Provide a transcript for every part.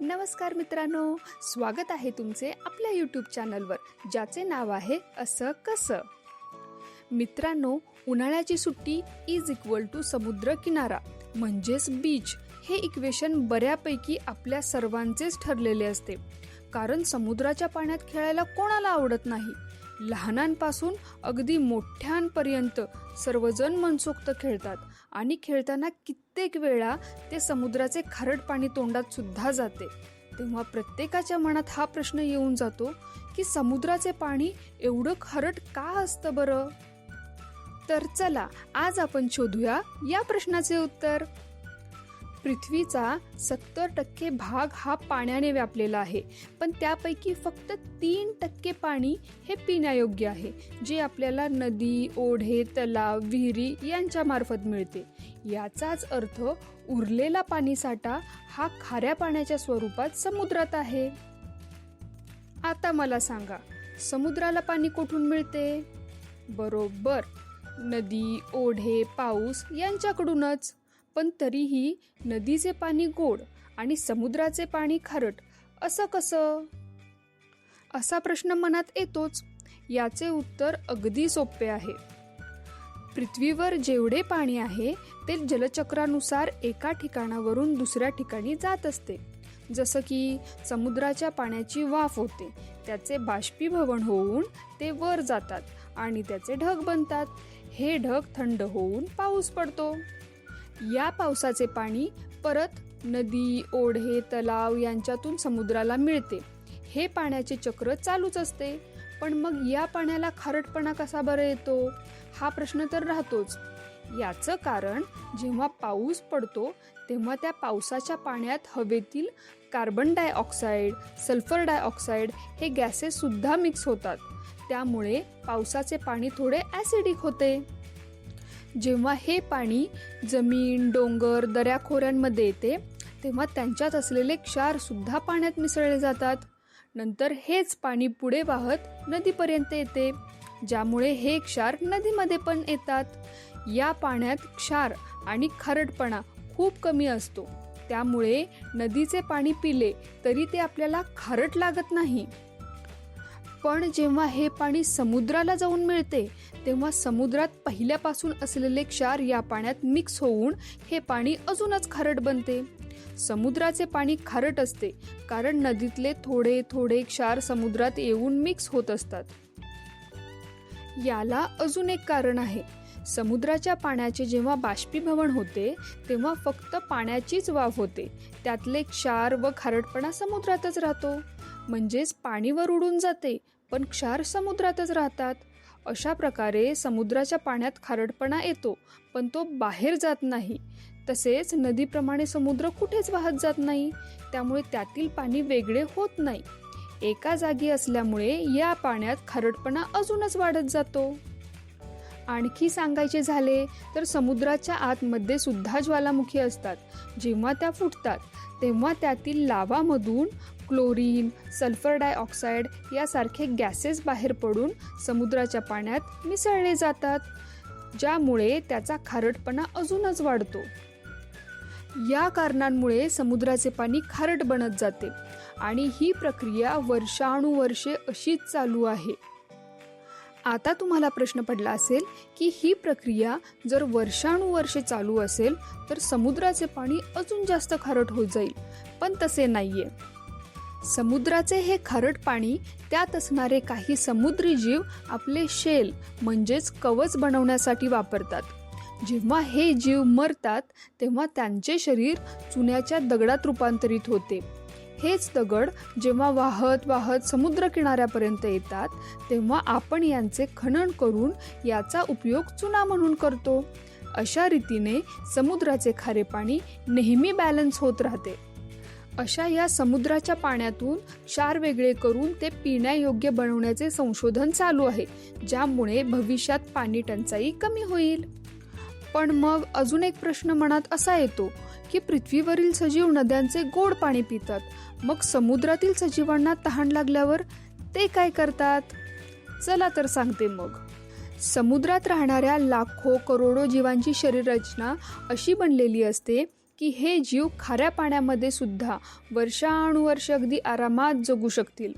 नमस्कार मित्रांनो स्वागत आहे तुमचे आपल्या यूट्यूब चॅनलवर ज्याचे नाव आहे असं कसं? मित्रांनो उन्हाळ्याची सुट्टी इज इक्वल टू समुद्र किनारा म्हणजेच बीच हे इक्वेशन बऱ्यापैकी आपल्या सर्वांचेच ठरलेले असते. कारण समुद्राच्या पाण्यात खेळायला कोणाला आवडत नाही? लहानांपासून अगदी मोठ्यांपर्यंत सर्वजण मनसोक्त खेळतात. आणि खेळताना कित्येक वेळा ते समुद्राचे खारट पाणी तोंडात सुद्धा जाते. तेव्हा प्रत्येकाच्या मनात हा प्रश्न येऊन जातो की समुद्राचे पाणी एवढं खारट का असतं बरं? तर चला आज आपण शोधूया या प्रश्नाचे उत्तर. पृथ्वीचा सत्तर टक्के भाग हा पाण्याने व्यापलेला आहे. पण त्यापैकी फक्त तीन टक्के पाणी हे पिण्यायोग्य आहे जे आपल्याला नदी ओढे तलाव विहिरी यांच्या मार्फत मिळते. याचाच अर्थ उरलेला पाणीसाठा हा खाऱ्या पाण्याच्या स्वरूपात समुद्रात आहे. आता मला सांगा समुद्राला पाणी कुठून मिळते? बरोबर नदी ओढे पाऊस यांच्याकडूनच. पण तरीही नदीचे पाणी गोड आणि समुद्राचे पाणी खारट असं कसं? असा प्रश्न मनात येतोच. याचे उत्तर अगदी सोपे आहे. पृथ्वीवर जेवढे पाणी आहे ते जलचक्रानुसार एका ठिकाणावरून दुसऱ्या ठिकाणी जात असते. जसं की समुद्राच्या पाण्याची वाफ होते त्याचे बाष्पीभवन होऊन ते वर जातात आणि त्याचे ढग बनतात. हे ढग थंड होऊन पाऊस पडतो. या पावसाचे पाणी परत नदी ओढे तलाव यांच्यातून समुद्राला मिळते. हे पाण्याचे चक्र चालूच असते. पण मग या पाण्याला खारटपणा कसा बरं येतो? हा प्रश्न तर राहतोच. याचं कारण जेव्हा पाऊस पडतो तेव्हा त्या पावसाच्या पाण्यात हवेतील कार्बन डायऑक्साईड सल्फर डायऑक्साईड हे गॅसेस सुद्धा मिक्स होतात. त्यामुळे पावसाचे पाणी थोडे ॲसिडिक होते. जेव्हा हे पाणी जमीन डोंगर दऱ्याखोऱ्यांमध्ये येते तेव्हा त्यांच्यात असलेले क्षारसुद्धा पाण्यात मिसळले जातात. नंतर हेच पाणी पुढे वाहत नदीपर्यंत येते ज्यामुळे हे क्षार नदीमध्ये पण येतात. या पाण्यात क्षार आणि खारटपणा खूप कमी असतो. त्यामुळे नदीचे पाणी पिले तरी ते आपल्याला खारट लागत नाही. पण जेव्हा हे पाणी समुद्राला जाऊन मिळते तेव्हा समुद्रात पहिल्यापासून असलेले क्षार या पाण्यात मिक्स होऊन हे पाणी अजूनच खारट बनते. समुद्राचे पाणी खारट असते कारण नदीतले थोडे थोडे क्षार समुद्रात येऊन मिक्स होत असतात. याला अजून एक कारण आहे. समुद्राच्या पाण्याचे जेव्हा बाष्पीभवन होते तेव्हा फक्त पाण्याचीच वाफ होते. त्यातले क्षार व खारटपणा समुद्रातच राहतो. म्हणजेच पाणीवर उडून जाते पण क्षार समुद्रातच राहतात. अशा प्रकारे समुद्राच्या पाण्यात खारटपणा येतो पण तो बाहेर जात नाही. तसेच नदीप्रमाणे समुद्र कुठेच वाहत जात नाही त्यामुळे त्यातील पाणी वेगळे होत नाही. एका जागी असल्यामुळे या पाण्यात खारटपणा अजूनच वाढत जातो. आणखी सांगायचे झाले तर समुद्राच्या आतमध्ये सुद्धा ज्वालामुखी असतात. जेव्हा त्या फुटतात तेव्हा त्यातील लावामधून क्लोरीन सल्फर डायऑक्साईड यासारखे गॅसेस बाहेर पडून समुद्राच्या पाण्यात मिसळले जातात ज्यामुळे त्याचा खारटपणा अजूनच वाढतो. या कारणांमुळे समुद्राचे पाणी खारट बनत जाते आणि ही प्रक्रिया वर्षानुवर्षे अशीच चालू आहे. आता तुम्हाला प्रश्न पडला असेल की ही प्रक्रिया जर वर्षानुवर्षे चालू असेल तर समुद्राचे पाणी अजून जास्त खारट होत जाईल. पण तसे नाहीये. समुद्राचे हे खारट पाणी त्यात असणारे काही समुद्री जीव आपले शेल म्हणजेच कवच बनवण्यासाठी वापरतात. जेव्हा हे जीव मरतात तेव्हा त्यांचे शरीर चुन्याच्या दगडात रूपांतरित होते. हेच दगड जेव्हा वाहत वाहत समुद्र किनाऱ्यापर्यंत येतात तेव्हा आपण यांचे खनन करून याचा उपयोग चुना म्हणून करतो. अशा रीतीने समुद्राचे खारे पाणी नेहमी बॅलन्स होत राहते. अशा या समुद्राच्या पाण्यातून क्षार वेगळे करून ते पिण्यायोग्य बनवण्याचे संशोधन चालू आहे ज्यामुळे भविष्यात पाणी टंचाई कमी होईल. पण मग अजून एक प्रश्न मनात असा येतो की पृथ्वीवरील सजीव नद्यांचे गोड पाणी पितात. मग समुद्रातील सजीवांना तहान लागल्यावर ते काय करतात? चला तर सांगते मग. समुद्रात राहणाऱ्या लाखो करोडो जीवांची शरीररचना अशी बनलेली असते की हे जीव खाऱ्या पाण्यामध्ये सुद्धा वर्षानुवर्ष अगदी आरामात जगू शकतील.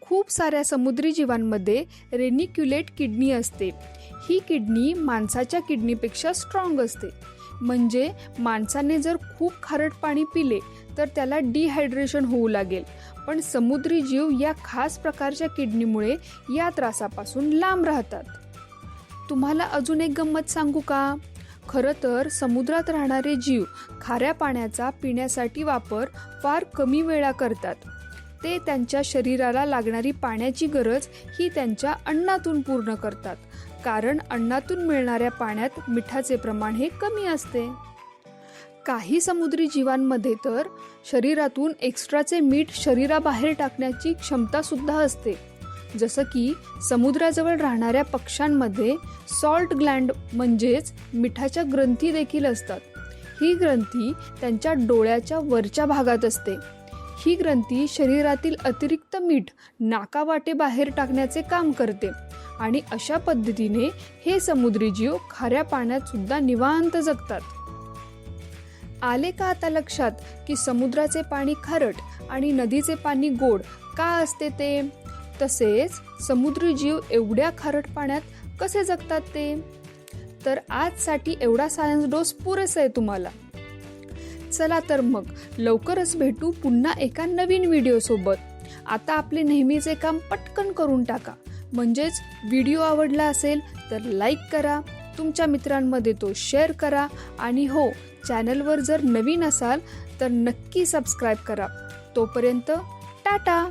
खूप साऱ्या समुद्री जीवांमध्ये रेनिक्युलेट किडनी असते. ही किडनी माणसाच्या किडनीपेक्षा स्ट्रॉंग असते. म्हणजे माणसाने जर खूप खारट पाणी पिले तर त्याला डिहायड्रेशन होऊ लागेल. पण समुद्री जीव या खास प्रकारच्या किडनीमुळे या त्रासापासून लांब राहतात. तुम्हाला अजून एक गंमत सांगू का? खरं तर समुद्रात राहणारे जीव खाऱ्या पाण्याचा पिण्यासाठी वापर फार कमी वेळा करतात. ते त्यांच्या शरीराला लागणारी पाण्याची गरज ही त्यांच्या अन्नातून पूर्ण करतात. कारण अन्नातून मिळणाऱ्या पाण्यात मिठाचे प्रमाण हे कमी असते. काही समुद्री जीवांमध्ये तर शरीरातून एक्स्ट्राचे मीठ शरीराबाहेर टाकण्याची क्षमता सुद्धा असते. जसं की समुद्राजवळ राहणाऱ्या पक्ष्यांमध्ये सॉल्ट ग्लँड म्हणजेच मिठाच्या ग्रंथी देखील असतात. ही ग्रंथी त्यांच्या डोळ्याच्या वरच्या भागात असते. ही ग्रंथी शरीरातील अतिरिक्त मीठ नाकावाटे बाहेर टाकण्याचे काम करते. आणि अशा पद्धतीने हे समुद्री जीव खाऱ्या पाण्यात सुद्धा निवांत जगतात. आले का आता लक्षात की समुद्राचे पाणी खारट आणि नदीचे पाणी गोड का असते ते? तसेच समुद्री जीव एवढ्या खारट पाण्यात कसे जगतात ते? तर आजसाठी एवढा सायन्स डोस पुरेसा आहे तुम्हाला. चला तर मग लवकरच भेटू पुन्हा एका नवीन व्हिडिओसोबत आता आपले नेहमीचे काम पटकन करून टाका. म्हणजेच व्हिडिओ आवडला असेल तर लाईक करा तुमच्या मित्रांमध्ये तो शेअर करा आणि हो चॅनलवर जर नवीन असाल तर नक्की सबस्क्राईब करा. तोपर्यंत टाटा!